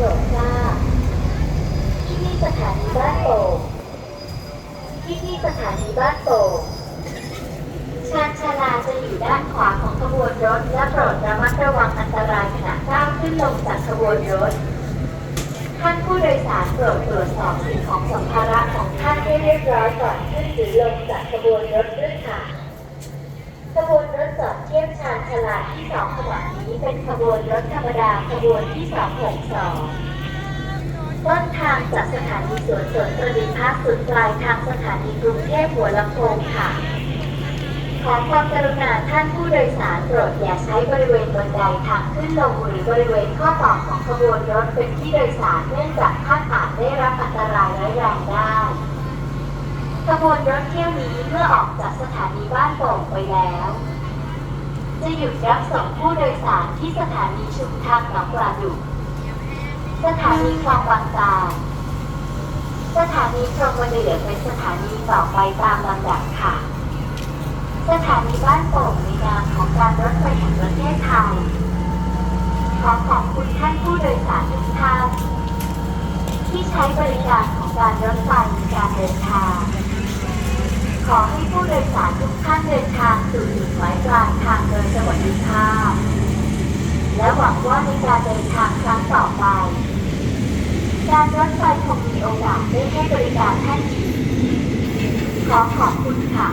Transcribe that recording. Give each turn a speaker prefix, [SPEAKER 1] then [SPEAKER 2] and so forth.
[SPEAKER 1] โปรดทราบที่นี่สถานีบ้านโป่งที่นี่สถานีบ้านโป่งชานชาลาจะอยู่ด้านขวาของขบวนรถ และโปรดระมัดระวังอันตรายขณะก้าวขึ้นลงจากขบวนรถ ท่านผู้โดยสารโปรดตรวจสอบสิ่งของสัมภาระของท่านให้เรียบร้อยก่อนขึ้นหรือลงจากขบวนรถด้วยค่ะ อดเทียบชานชาลาดที่สองขณะนี้เป็นขบวนรถธรรมดาขบวนที่ 262 ต้นทางจากสถานีสวนสวนประดิษฐ์ภาคสุดปลายทางสถานีกรุงเทพหัวลำโพงค่ะ ขอความกรุณาท่านผู้โดยสารโปรดอย่าใช้บริเวณบนไดทางขึ้นลงหรือบริเวณข้อต่อของขบวนรถเป็นที่โดยสารเนื่องจากท่านอาจได้รับอันตรายร้ายแรงได้ขบวนรถเที่ยวนี้เมื่อออกจากสถานีบ้านโป่งไปแล้ว จะหยุดรับส่งผู้โดยสารที่สถานีชุมทางหนองปลาดุก สถานีคลองบางจาสถานีพรหมเดือเป็นสถานีต่อไปตามลำดับค่ะ สถานีบ้านโป่งในนามของการรถไฟแห่งประเทศไทย ขอขอบคุณท่านผู้โดยสารทุกท่านที่ใช้บริการของการรถไฟในการเดินทาง ขอให้ผู้โดยสารทุก ท่านเดินทางสู่จุดหมายปลายทางโดยสวัสดิภาพ และหวังว่าในการเดินทางครั้งต่อไป การรถไฟคงมีโอกาสได้ให้บริการท่านอีกขอขอบคุณค่ะ